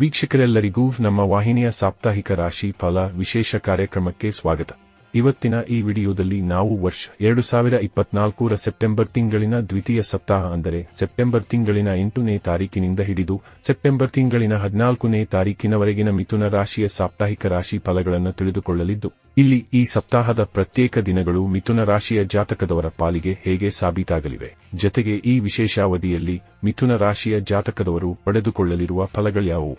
ವೀಕ್ಷಕರೆಲ್ಲರಿಗೂ ನಮ್ಮ ವಾಹಿನಿಯ ಸಾಪ್ತಾಹಿಕ ರಾಶಿ ಫಲ ವಿಶೇಷ ಕಾರ್ಯಕ್ರಮಕ್ಕೆ ಸ್ವಾಗತ. ಇವತ್ತಿನ ಈ ವಿಡಿಯೋದಲ್ಲಿ ನಾವು ವರ್ಷ ಎರಡು ಸಾವಿರ ಇಪ್ಪತ್ನಾಲ್ಕರ ಸೆಪ್ಟೆಂಬರ್ ತಿಂಗಳಿನ ದ್ವಿತೀಯ ಸಪ್ತಾಹ ಅಂದರೆ ಸೆಪ್ಟೆಂಬರ್ ತಿಂಗಳಿನ ಎಂಟನೇ ತಾರೀಕಿನಿಂದ ಹಿಡಿದು ಸೆಪ್ಟೆಂಬರ್ ತಿಂಗಳಿನ ಹದಿನಾಲ್ಕನೇ ತಾರೀಕಿನವರೆಗಿನ ಮಿಥುನ ರಾಶಿಯ ಸಾಪ್ತಾಹಿಕ ರಾಶಿ ಫಲಗಳನ್ನು ತಿಳಿದುಕೊಳ್ಳಲಿದ್ದು, ಇಲ್ಲಿ ಈ ಸಪ್ತಾಹದ ಪ್ರತ್ಯೇಕ ದಿನಗಳು ಮಿಥುನ ರಾಶಿಯ ಜಾತಕದವರ ಪಾಲಿಗೆ ಹೇಗೆ ಸಾಬೀತಾಗಲಿವೆ. ಜತೆಗೆ ಈ ವಿಶೇಷಾವಧಿಯಲ್ಲಿ ಮಿಥುನ ರಾಶಿಯ ಜಾತಕದವರು ಪಡೆದುಕೊಳ್ಳಲಿರುವ ಫಲಗಳ್ಯಾವುವು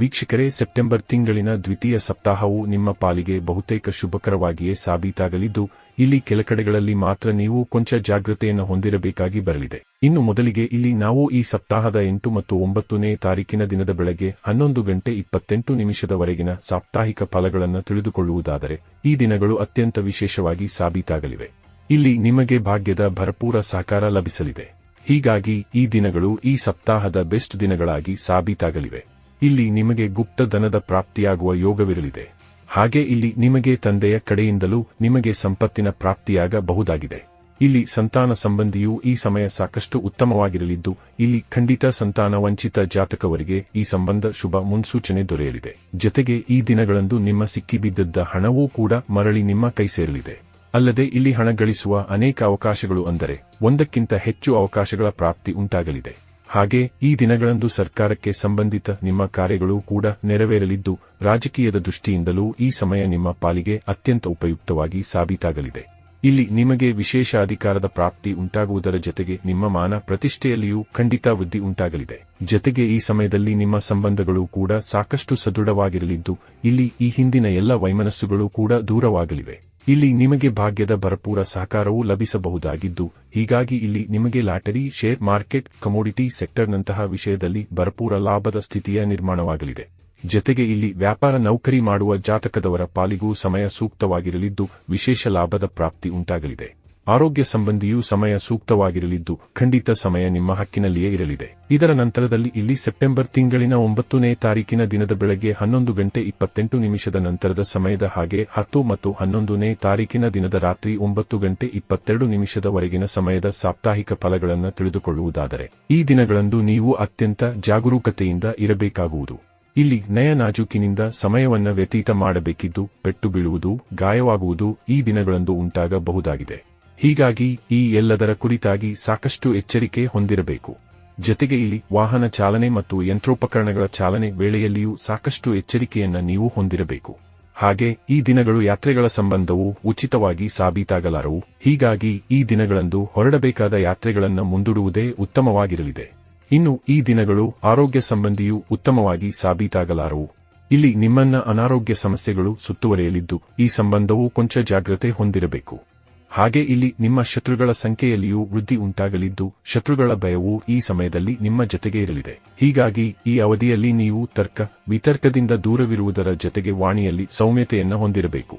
ವೀಕ್ಷಕರೇ, ಸೆಪ್ಟೆಂಬರ್ ತಿಂಗಳಿನ ದ್ವಿತೀಯ ಸಪ್ತಾಹವು ನಿಮ್ಮ ಪಾಲಿಗೆ ಬಹುತೇಕ ಶುಭಕರವಾಗಿಯೇ ಸಾಬೀತಾಗಲಿದ್ದು, ಇಲ್ಲಿ ಕೆಲ ಕಡೆಗಳಲ್ಲಿ ಮಾತ್ರ ನೀವು ಕೊಂಚ ಜಾಗೃತೆಯನ್ನು ಹೊಂದಿರಬೇಕಾಗಿ ಬರಲಿದೆ. ಇನ್ನು ಮೊದಲಿಗೆ ಇಲ್ಲಿ ನಾವು ಈ ಸಪ್ತಾಹದ ಎಂಟು ಮತ್ತು ಒಂಬತ್ತನೇ ತಾರೀಕಿನ ದಿನದ ಬೆಳಗ್ಗೆ ಹನ್ನೊಂದು ಗಂಟೆ ಇಪ್ಪತ್ತೆಂಟು ನಿಮಿಷದವರೆಗಿನ ಸಾಪ್ತಾಹಿಕ ಫಲಗಳನ್ನು ತಿಳಿದುಕೊಳ್ಳುವುದಾದರೆ, ಈ ದಿನಗಳು ಅತ್ಯಂತ ವಿಶೇಷವಾಗಿ ಸಾಬೀತಾಗಲಿವೆ. ಇಲ್ಲಿ ನಿಮಗೆ ಭಾಗ್ಯದ ಭರಪೂರ ಸಹಕಾರ ಲಭಿಸಲಿದೆ. ಹೀಗಾಗಿ ಈ ದಿನಗಳು ಈ ಸಪ್ತಾಹದ ಬೆಸ್ಟ್ ದಿನಗಳಾಗಿ ಸಾಬೀತಾಗಲಿವೆ. ಇಲ್ಲಿ ನಿಮಗೆ ಗುಪ್ತ ಧನದ ಪ್ರಾಪ್ತಿಯಾಗುವ ಯೋಗವಿರಲಿದೆ. ಹಾಗೆ ಇಲ್ಲಿ ನಿಮಗೆ ತಂದೆಯ ಕಡೆಯಿಂದಲೂ ನಿಮಗೆ ಸಂಪತ್ತಿನ ಪ್ರಾಪ್ತಿಯಾಗಬಹುದಾಗಿದೆ. ಇಲ್ಲಿ ಸಂತಾನ ಸಂಬಂಧಿಯೂ ಈ ಸಮಯ ಸಾಕಷ್ಟು ಉತ್ತಮವಾಗಿರಲಿದ್ದು, ಇಲ್ಲಿ ಖಂಡಿತ ಸಂತಾನ ವಂಚಿತ ಜಾತಕವರಿಗೆ ಈ ಸಂಬಂಧ ಶುಭ ಮುನ್ಸೂಚನೆ ದೊರೆಯಲಿದೆ. ಜತೆಗೆ ಈ ದಿನಗಳಂದು ನಿಮ್ಮ ಸಿಕ್ಕಿಬಿದ್ದದ್ದ ಹಣವೂ ಕೂಡ ಮರಳಿ ನಿಮ್ಮ ಕೈ ಸೇರಲಿದೆ. ಅಲ್ಲದೆ ಇಲ್ಲಿ ಹಣ ಗಳಿಸುವ ಅನೇಕ ಅವಕಾಶಗಳು ಅಂದರೆ, ಒಂದಕ್ಕಿಂತ ಹೆಚ್ಚು ಅವಕಾಶಗಳ ಪ್ರಾಪ್ತಿ ಉಂಟಾಗಲಿದೆ. ಹಾಗೆ ಈ ದಿನಗಳಂದು ಸರ್ಕಾರಕ್ಕೆ ಸಂಬಂಧಿತ ನಿಮ್ಮ ಕಾರ್ಯಗಳು ಕೂಡ ನೆರವೇರಲಿದ್ದು, ರಾಜಕೀಯದ ದೃಷ್ಟಿಯಿಂದಲೂ ಈ ಸಮಯ ನಿಮ್ಮ ಪಾಲಿಗೆ ಅತ್ಯಂತ ಉಪಯುಕ್ತವಾಗಿ ಸಾಬೀತಾಗಲಿದೆ. ಇಲ್ಲಿ ನಿಮಗೆ ವಿಶೇಷ ಅಧಿಕಾರದ ಪ್ರಾಪ್ತಿ ಉಂಟಾಗುವುದರ ಜತೆಗೆ ನಿಮ್ಮ ಮಾನ ಪ್ರತಿಷ್ಠೆಯಲ್ಲಿಯೂ ಖಂಡಿತ ವೃದ್ಧಿ ಉಂಟಾಗಲಿದೆ. ಜತೆಗೆ ಈ ಸಮಯದಲ್ಲಿ ನಿಮ್ಮ ಸಂಬಂಧಗಳು ಕೂಡ ಸಾಕಷ್ಟು ಸದೃಢವಾಗಿರಲಿದ್ದು, ಇಲ್ಲಿ ಈ ಹಿಂದಿನ ಎಲ್ಲ ವೈಮನಸ್ಸುಗಳು ಕೂಡ ದೂರವಾಗಲಿವೆ. ಇಲ್ಲಿ ನಿಮಗೆ ಭಾಗ್ಯದ ಭರಪೂರ ಸಹಕಾರವೂ ಲಭಿಸಬಹುದಾಗಿದ್ದು, ಹೀಗಾಗಿ ಇಲ್ಲಿ ನಿಮಗೆ ಲಾಟರಿ, ಶೇರ್ ಮಾರ್ಕೆಟ್, ಕಮೋಡಿಟಿ ಸೆಕ್ಟರ್ನಂತಹ ವಿಷಯದಲ್ಲಿ ಭರಪೂರ ಲಾಭದ ಸ್ಥಿತಿಯ ನಿರ್ಮಾಣವಾಗಲಿದೆ. ಜತೆಗೆ ಇಲ್ಲಿ ವ್ಯಾಪಾರ ನೌಕರಿ ಮಾಡುವ ಜಾತಕದವರ ಪಾಲಿಗೂ ಸಮಯ ಸೂಕ್ತವಾಗಿರಲಿದ್ದು, ವಿಶೇಷ ಲಾಭದ ಪ್ರಾಪ್ತಿ ಉಂಟಾಗಲಿದೆ. ಆರೋಗ್ಯ ಸಂಬಂಧಿಯೂ ಸಮಯ ಸೂಕ್ತವಾಗಿರಲಿದ್ದು, ಖಂಡಿತ ಸಮಯ ನಿಮ್ಮ ಹಕ್ಕಿನಲ್ಲಿಯೇ ಇರಲಿದೆ. ಇದರ ನಂತರದಲ್ಲಿ ಇಲ್ಲಿ ಸೆಪ್ಟೆಂಬರ್ ತಿಂಗಳಿನ ಒಂಬತ್ತನೇ ತಾರೀಕಿನ ದಿನದ ಬೆಳಗ್ಗೆ ಹನ್ನೊಂದು ಗಂಟೆ ಇಪ್ಪತ್ತೆಂಟು ನಿಮಿಷದ ನಂತರದ ಸಮಯದ ಹಾಗೆ ಹತ್ತು ಮತ್ತು ಹನ್ನೊಂದನೇ ತಾರೀಕಿನ ದಿನದ ರಾತ್ರಿ ಒಂಬತ್ತು ಗಂಟೆ ಇಪ್ಪತ್ತೆರಡು ನಿಮಿಷದವರೆಗಿನ ಸಮಯದ ಸಾಪ್ತಾಹಿಕ ಫಲಗಳನ್ನು ತಿಳಿದುಕೊಳ್ಳುವುದಾದರೆ, ಈ ದಿನಗಳಂದು ನೀವು ಅತ್ಯಂತ ಜಾಗರೂಕತೆಯಿಂದ ಇರಬೇಕಾಗುವುದು. ಇಲ್ಲಿ ನಯ ನಾಜೂಕಿನಿಂದ ಸಮಯವನ್ನು ವ್ಯತೀತ ಮಾಡಬೇಕಿದ್ದು, ಪೆಟ್ಟು ಬೀಳುವುದು, ಗಾಯವಾಗುವುದು ಈ ದಿನಗಳಂದು ಉಂಟಾಗಬಹುದಾಗಿದೆ. ಹೀಗಾಗಿ ಈ ಎಲ್ಲದರ ಕುರಿತಾಗಿ ಸಾಕಷ್ಟು ಎಚ್ಚರಿಕೆ ಹೊಂದಿರಬೇಕು. ಜತೆಗೆ ಇಲ್ಲಿ ವಾಹನ ಚಾಲನೆ ಮತ್ತು ಯಂತ್ರೋಪಕರಣಗಳ ಚಾಲನೆ ವೇಳೆಯಲ್ಲಿಯೂ ಸಾಕಷ್ಟು ಎಚ್ಚರಿಕೆಯನ್ನ ನೀವು ಹೊಂದಿರಬೇಕು. ಹಾಗೆ ಈ ದಿನಗಳು ಯಾತ್ರೆಗಳ ಸಂಬಂಧವು ಉಚಿತವಾಗಿ ಸಾಬೀತಾಗಲಾರವು. ಹೀಗಾಗಿ ಈ ದಿನಗಳಂದು ಹೊರಡಬೇಕಾದ ಯಾತ್ರೆಗಳನ್ನು ಮುಂದೂಡುವುದೇ ಉತ್ತಮವಾಗಿರಲಿದೆ. ಇನ್ನು ಈ ದಿನಗಳು ಆರೋಗ್ಯ ಸಂಬಂಧಿಯೂ ಉತ್ತಮವಾಗಿ ಸಾಬೀತಾಗಲಾರವು. ಇಲ್ಲಿ ನಿಮ್ಮನ್ನ ಅನಾರೋಗ್ಯ ಸಮಸ್ಯೆಗಳು ಸುತ್ತುವರೆಯಲಿದ್ದು ಈ ಸಂಬಂಧವು ಕೊಂಚ ಜಾಗ್ರತೆ ಹೊಂದಿರಬೇಕು. ಹಾಗೆ ಇಲ್ಲಿ ನಿಮ್ಮ ಶತ್ರುಗಳ ಸಂಖ್ಯೆಯಲ್ಲಿಯೂ ವೃದ್ಧಿ ಉಂಟಾಗಲಿದ್ದು, ಶತ್ರುಗಳ ಭಯವು ಈ ಸಮಯದಲ್ಲಿ ನಿಮ್ಮ ಜತೆಗೆ ಇರಲಿದೆ. ಹೀಗಾಗಿ, ಈ ಅವಧಿಯಲ್ಲಿ ನೀವು ತರ್ಕ, ವಿತರ್ಕದಿಂದ ದೂರವಿರುವುದರ ಜತೆಗೆ ವಾಣಿಯಲ್ಲಿ ಸೌಮ್ಯತೆಯನ್ನು ಹೊಂದಿರಬೇಕು.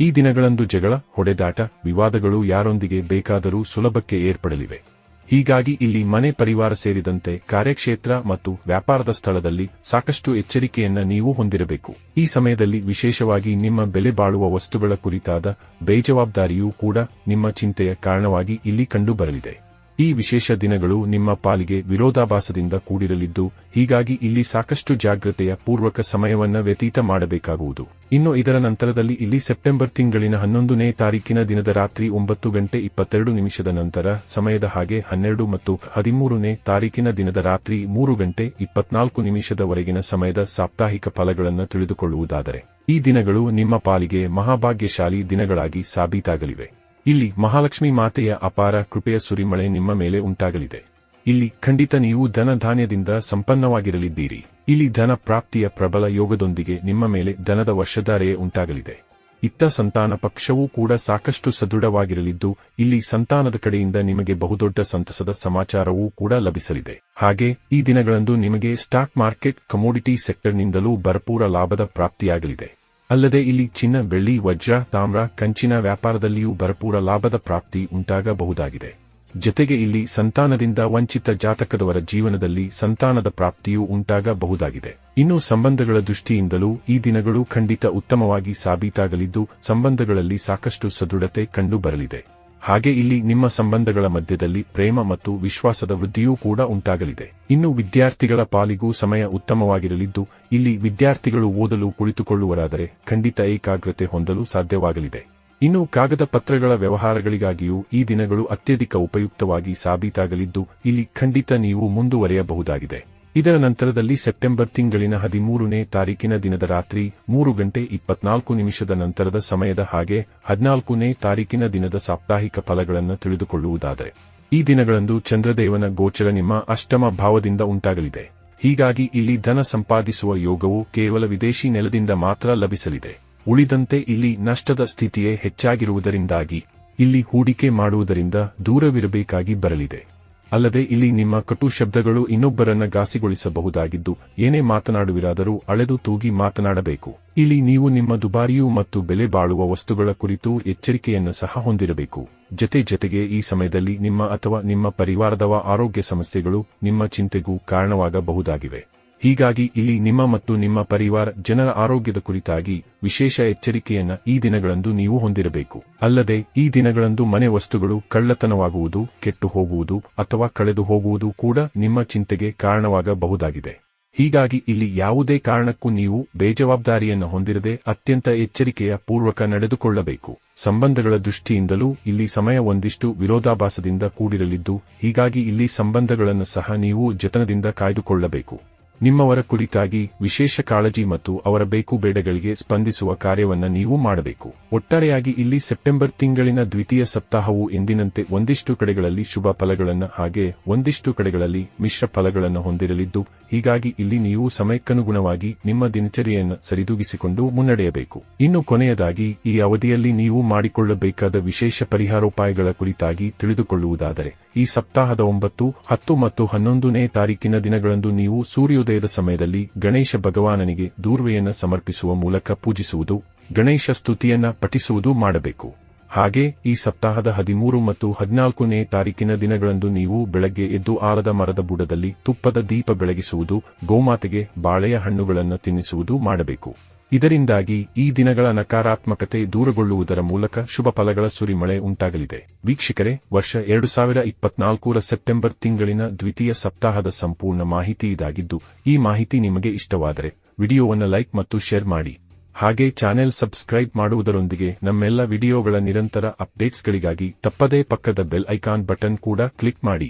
ಈ ದಿನಗಳಂದು ಜಗಳ, ಹೊಡೆದಾಟ, ವಿವಾದಗಳು ಯಾರೊಂದಿಗೆ ಬೇಕಾದರೂ ಸುಲಭಕ್ಕೆ ಏರ್ಪಡಲಿವೆ. ಹೀಗಾಗಿ ಇಲ್ಲಿ ಮನೆ ಪರಿವಾರ ಸೇರಿದಂತೆ ಕಾರ್ಯಕ್ಷೇತ್ರ ಮತ್ತು ವ್ಯಾಪಾರದ ಸ್ಥಳದಲ್ಲಿ ಸಾಕಷ್ಟು ಎಚ್ಚರಿಕೆಯನ್ನ ನೀವು ಹೊಂದಿರಬೇಕು. ಈ ಸಮಯದಲ್ಲಿ ವಿಶೇಷವಾಗಿ ನಿಮ್ಮ ಬೆಲೆ ಬಾಳುವ ವಸ್ತುಗಳ ಕುರಿತಾದ ಬೇಜವಾಬ್ದಾರಿಯೂ ಕೂಡ ನಿಮ್ಮ ಚಿಂತೆಯ ಕಾರಣವಾಗಿ ಇಲ್ಲಿ ಕಂಡುಬರಲಿದೆ. ಈ ವಿಶೇಷ ದಿನಗಳು ನಿಮ್ಮ ಪಾಲಿಗೆ ವಿರೋಧಾಭಾಸದಿಂದ ಕೂಡಿರಲಿದ್ದು, ಹೀಗಾಗಿ ಇಲ್ಲಿ ಸಾಕಷ್ಟು ಜಾಗ್ರತೆಯ ಪೂರ್ವಕ ಸಮಯವನ್ನ ವ್ಯತೀತ ಮಾಡಬೇಕಾಗುವುದು. ಇನ್ನು ಇದರ ನಂತರದಲ್ಲಿ ಇಲ್ಲಿ ಸೆಪ್ಟೆಂಬರ್ ತಿಂಗಳಿನ ಹನ್ನೊಂದನೇ ತಾರೀಕಿನ ದಿನದ ರಾತ್ರಿ ಒಂಬತ್ತು ಗಂಟೆ ಇಪ್ಪತ್ತೆರಡು ನಿಮಿಷದ ನಂತರ, ಸಮಯದ ಹಾಗೆ ಹನ್ನೆರಡು ಮತ್ತು ಹದಿಮೂರನೇ ತಾರೀಕಿನ ದಿನದ ರಾತ್ರಿ ಮೂರು ಗಂಟೆ ಇಪ್ಪತ್ನಾಲ್ಕು ನಿಮಿಷದವರೆಗಿನ ಸಮಯದ ಸಾಪ್ತಾಹಿಕ ಫಲಗಳನ್ನು ತಿಳಿದುಕೊಳ್ಳುವುದಾದರೆ, ಈ ದಿನಗಳು ನಿಮ್ಮ ಪಾಲಿಗೆ ಮಹಾಭಾಗ್ಯಶಾಲಿ ದಿನಗಳಾಗಿ ಸಾಬೀತಾಗಲಿವೆ. ಇಲ್ಲಿ ಮಹಾಲಕ್ಷ್ಮಿ ಮಾತೆಯ ಅಪಾರ ಕೃಪೆಯ ಸುರಿಮಳೆ ನಿಮ್ಮ ಮೇಲೆ ಉಂಟಾಗಲಿದೆ. ಇಲ್ಲಿ ಖಂಡಿತ ನೀವು ಧನ ಧಾನ್ಯದಿಂದ ಸಂಪನ್ನವಾಗಿರಲಿದ್ದೀರಿ. ಇಲ್ಲಿ ಧನ ಪ್ರಾಪ್ತಿಯ ಪ್ರಬಲ ಯೋಗದೊಂದಿಗೆ ನಿಮ್ಮ ಮೇಲೆ ಧನದ ವರ್ಷಧಾರೆಯೇ ಉಂಟಾಗಲಿದೆ. ಇತ್ತ ಸಂತಾನ ಪಕ್ಷವೂ ಕೂಡ ಸಾಕಷ್ಟು ಸದೃಢವಾಗಿರಲಿದ್ದು, ಇಲ್ಲಿ ಸಂತಾನದ ಕಡೆಯಿಂದ ನಿಮಗೆ ಬಹುದೊಡ್ಡ ಸಂತಸದ ಸಮಾಚಾರವೂ ಕೂಡ ಲಭಿಸಲಿದೆ. ಹಾಗೆ, ಈ ದಿನಗಳಂದು ನಿಮಗೆ ಸ್ಟಾಕ್ ಮಾರ್ಕೆಟ್, ಕಮೋಡಿಟಿ ಸೆಕ್ಟರ್ನಿಂದಲೂ ಭರಪೂರ ಲಾಭದ ಪ್ರಾಪ್ತಿಯಾಗಲಿದೆ. ಅಲ್ಲದೆ ಇಲ್ಲಿ ಚಿನ್ನ, ಬೆಳ್ಳಿ, ವಜ್ರ, ತಾಮ್ರ, ಕಂಚಿನ ವ್ಯಾಪಾರದಲ್ಲಿಯೂ ಭರಪೂರ ಲಾಭದ ಪ್ರಾಪ್ತಿ ಉಂಟಾಗಬಹುದಾಗಿದೆ. ಜತೆಗೆ ಇಲ್ಲಿ ಸಂತಾನದಿಂದ ವಂಚಿತ ಜಾತಕದವರ ಜೀವನದಲ್ಲಿ ಸಂತಾನದ ಪ್ರಾಪ್ತಿಯೂ ಉಂಟಾಗಬಹುದಾಗಿದೆ. ಇನ್ನು ಸಂಬಂಧಗಳ ದೃಷ್ಟಿಯಿಂದಲೂ ಈ ದಿನಗಳು ಖಂಡಿತ ಉತ್ತಮವಾಗಿ ಸಾಬೀತಾಗಲಿದ್ದು, ಸಂಬಂಧಗಳಲ್ಲಿ ಸಾಕಷ್ಟು ಸದೃಢತೆ ಕಂಡುಬರಲಿದೆ. ಹಾಗೆ ಇಲ್ಲಿ ನಿಮ್ಮ ಸಂಬಂಧಗಳ ಮಧ್ಯದಲ್ಲಿ ಪ್ರೇಮ ಮತ್ತು ವಿಶ್ವಾಸದ ವೃದ್ಧಿಯೂ ಕೂಡ ಉಂಟಾಗಲಿದೆ. ಇನ್ನು ವಿದ್ಯಾರ್ಥಿಗಳ ಪಾಲಿಗೂ ಸಮಯ ಉತ್ತಮವಾಗಿರಲಿದ್ದು, ಇಲ್ಲಿ ವಿದ್ಯಾರ್ಥಿಗಳು ಓದಲು ಕುಳಿತುಕೊಳ್ಳುವರಾದರೆ ಖಂಡಿತ ಏಕಾಗ್ರತೆ ಹೊಂದಲು ಸಾಧ್ಯವಾಗಲಿದೆ. ಇನ್ನು ಕಾಗದ ಪತ್ರಗಳ ವ್ಯವಹಾರಗಳಿಗಾಗಿಯೂ ಈ ದಿನಗಳು ಅತ್ಯಧಿಕ ಉಪಯುಕ್ತವಾಗಿ ಸಾಬೀತಾಗಲಿದ್ದು, ಇಲ್ಲಿ ಖಂಡಿತ ನೀವು ಮುಂದುವರೆಯಬಹುದಾಗಿದೆ. ಇದರ ನಂತರದಲ್ಲಿ ಸೆಪ್ಟೆಂಬರ್ ತಿಂಗಳಿನ ಹದಿಮೂರನೇ ತಾರೀಕಿನ ದಿನದ ರಾತ್ರಿ ಮೂರು ಗಂಟೆ ಇಪ್ಪತ್ನಾಲ್ಕು ನಿಮಿಷದ ನಂತರದ ಸಮಯದ ಹಾಗೆ ಹದಿನಾಲ್ಕನೇ ತಾರೀಕಿನ ದಿನದ ಸಾಪ್ತಾಹಿಕ ಫಲಗಳನ್ನು ತಿಳಿದುಕೊಳ್ಳುವುದಾದರೆ. ಈ ದಿನಗಳಂದು ಚಂದ್ರದೇವನ ಗೋಚರ ನಿಮ್ಮ ಅಷ್ಟಮ ಭಾವದಿಂದ ಉಂಟಾಗಲಿದೆ. ಹೀಗಾಗಿ ಇಲ್ಲಿ ಧನ ಸಂಪಾದಿಸುವ ಯೋಗವು ಕೇವಲ ವಿದೇಶಿ ನೆಲದಿಂದ ಮಾತ್ರ ಲಭಿಸಲಿದೆ. ಉಳಿದಂತೆ ಇಲ್ಲಿ ನಷ್ಟದ ಸ್ಥಿತಿಯೇ ಹೆಚ್ಚಾಗಿರುವುದರಿಂದಾಗಿ ಇಲ್ಲಿ ಹೂಡಿಕೆ ಮಾಡುವುದರಿಂದ ದೂರವಿರಬೇಕಾಗಿ ಬರಲಿದೆ. ಅಲ್ಲದೆ ಇಲ್ಲಿ ನಿಮ್ಮ ಕಟು ಶಬ್ದಗಳು ಇನ್ನೊಬ್ಬರನ್ನ ಘಾಸಿಗೊಳಿಸಬಹುದಾಗಿದ್ದು, ಏನೇ ಮಾತನಾಡುವಿರಾದರೂ ಅಳೆದು ತೂಗಿ ಮಾತನಾಡಬೇಕು. ಇಲ್ಲಿ ನೀವು ನಿಮ್ಮ ದುಬಾರಿಯು ಮತ್ತು ಬೆಲೆ ಬಾಳುವ ವಸ್ತುಗಳ ಕುರಿತು ಎಚ್ಚರಿಕೆಯನ್ನು ಸಹ ಹೊಂದಿರಬೇಕು. ಜತೆ ಜತೆಗೆ ಈ ಸಮಯದಲ್ಲಿ ನಿಮ್ಮ ಅಥವಾ ನಿಮ್ಮ ಪರಿವಾರದವ ಆರೋಗ್ಯ ಸಮಸ್ಯೆಗಳು ನಿಮ್ಮ ಚಿಂತೆಗೂ ಕಾರಣವಾಗಬಹುದಾಗಿವೆ. ಹೀಗಾಗಿ ಇಲ್ಲಿ ನಿಮ್ಮ ಮತ್ತು ನಿಮ್ಮ ಪರಿವಾರ ಜನರ ಆರೋಗ್ಯದ ಕುರಿತಾಗಿ ವಿಶೇಷ ಎಚ್ಚರಿಕೆಯನ್ನ ಈ ದಿನಗಳಂದು ನೀವು ಹೊಂದಿರಬೇಕು. ಅಲ್ಲದೆ ಈ ದಿನಗಳಂದು ಮನೆ ವಸ್ತುಗಳು ಕಳ್ಳತನವಾಗುವುದು, ಕೆಟ್ಟು ಹೋಗುವುದು ಅಥವಾ ಕಳೆದು ಹೋಗುವುದು ಕೂಡ ನಿಮ್ಮ ಚಿಂತೆಗೆ ಕಾರಣವಾಗಬಹುದಾಗಿದೆ. ಹೀಗಾಗಿ ಇಲ್ಲಿ ಯಾವುದೇ ಕಾರಣಕ್ಕೂ ನೀವು ಬೇಜವಾಬ್ದಾರಿಯನ್ನು ಹೊಂದಿರದೆ ಅತ್ಯಂತ ಎಚ್ಚರಿಕೆಯ ಪೂರ್ವಕ ನಡೆದುಕೊಳ್ಳಬೇಕು. ಸಂಬಂಧಗಳ ದೃಷ್ಟಿಯಿಂದಲೂ ಇಲ್ಲಿ ಸಮಯ ಒಂದಿಷ್ಟು ವಿರೋಧಾಭಾಸದಿಂದ ಕೂಡಿರಲಿದ್ದು, ಹೀಗಾಗಿ ಇಲ್ಲಿ ಸಂಬಂಧಗಳನ್ನು ಸಹ ನೀವು ಜತನದಿಂದ ಕಾಯ್ದುಕೊಳ್ಳಬೇಕು. ನಿಮ್ಮವರ ಕುರಿತಾಗಿ ವಿಶೇಷ ಕಾಳಜಿ ಮತ್ತು ಅವರ ಬೇಕು ಬೇಡಗಳಿಗೆ ಸ್ಪಂದಿಸುವ ಕಾರ್ಯವನ್ನು ನೀವು ಮಾಡಬೇಕು. ಒಟ್ಟಾರೆಯಾಗಿ ಇಲ್ಲಿ ಸೆಪ್ಟೆಂಬರ್ ತಿಂಗಳಿನ ದ್ವಿತೀಯ ಸಪ್ತಾಹವು ಎಂದಿನಂತೆ ಒಂದಿಷ್ಟು ಕಡೆಗಳಲ್ಲಿ ಶುಭ ಫಲಗಳನ್ನು ಹಾಗೆ ಒಂದಿಷ್ಟು ಕಡೆಗಳಲ್ಲಿ ಮಿಶ್ರ ಫಲಗಳನ್ನು ಹೊಂದಿರಲಿದ್ದು, ಹೀಗಾಗಿ ಇಲ್ಲಿ ನೀವು ಸಮಯಕ್ಕನುಗುಣವಾಗಿ ನಿಮ್ಮ ದಿನಚರಿಯನ್ನು ಸರಿದೂಗಿಸಿಕೊಂಡು ಮುನ್ನಡೆಯಬೇಕು. ಇನ್ನು ಕೊನೆಯದಾಗಿ, ಈ ಅವಧಿಯಲ್ಲಿ ನೀವು ಮಾಡಿಕೊಳ್ಳಬೇಕಾದ ವಿಶೇಷ ಪರಿಹಾರೋಪಾಯಗಳ ಕುರಿತಾಗಿ ತಿಳಿದುಕೊಳ್ಳುವುದಾದರೆ, ಈ ಸಪ್ತಾಹದ ಒಂಬತ್ತು, ಹತ್ತು ಮತ್ತು ಹನ್ನೊಂದನೇ ತಾರೀಕಿನ ದಿನಗಳಂದು ನೀವು ಸೂರ್ಯೋದಯದ ಸಮಯದಲ್ಲಿ ಗಣೇಶ ಭಗವಾನನಿಗೆ ದೂರ್ವೆಯನ್ನು ಸಮರ್ಪಿಸುವ ಮೂಲಕ ಪೂಜಿಸುವುದು, ಗಣೇಶ ಸ್ತುತಿಯನ್ನ ಪಠಿಸುವುದು ಮಾಡಬೇಕು. ಹಾಗೆ ಈ ಸಪ್ತಾಹದ ಹದಿಮೂರು ಮತ್ತು ಹದಿನಾಲ್ಕನೇ ತಾರೀಕಿನ ದಿನಗಳಂದು ನೀವು ಬೆಳಗ್ಗೆ ಎದ್ದು ಆಲದ ಮರದ ಬುಡದಲ್ಲಿ ತುಪ್ಪದ ದೀಪ ಬೆಳಗಿಸುವುದು, ಗೋಮಾತೆಗೆ ಬಾಳೆಯ ಹಣ್ಣುಗಳನ್ನು ತಿನ್ನಿಸುವುದು ಮಾಡಬೇಕು. ಇದರಿಂದಾಗಿ ಈ ದಿನಗಳ ನಕಾರಾತ್ಮಕತೆ ದೂರಗೊಳ್ಳುವುದರ ಮೂಲಕ ಶುಭ ಫಲಗಳ ಸುರಿಮಳೆ ಉಂಟಾಗಲಿದೆ. ವೀಕ್ಷಕರೇ, ವರ್ಷ ಎರಡು ಸಾವಿರ ಇಪ್ಪತ್ನಾಲ್ಕರ ಸೆಪ್ಟೆಂಬರ್ ತಿಂಗಳಿನ ದ್ವಿತೀಯ ಸಪ್ತಾಹದ ಸಂಪೂರ್ಣ ಮಾಹಿತಿ ಇದಾಗಿದ್ದು, ಈ ಮಾಹಿತಿ ನಿಮಗೆ ಇಷ್ಟವಾದರೆ ವಿಡಿಯೋವನ್ನು ಲೈಕ್ ಮತ್ತು ಶೇರ್ ಮಾಡಿ. ಹಾಗೆ ಚಾನೆಲ್ ಸಬ್ಸ್ಕ್ರೈಬ್ ಮಾಡುವುದರೊಂದಿಗೆ ನಮ್ಮೆಲ್ಲ ವಿಡಿಯೋಗಳ ನಿರಂತರ ಅಪ್ಡೇಟ್ಸ್ಗಳಿಗಾಗಿ ತಪ್ಪದೇ ಪಕ್ಕದ ಬೆಲ್ ಐಕಾನ್ ಬಟನ್ ಕೂಡ ಕ್ಲಿಕ್ ಮಾಡಿ.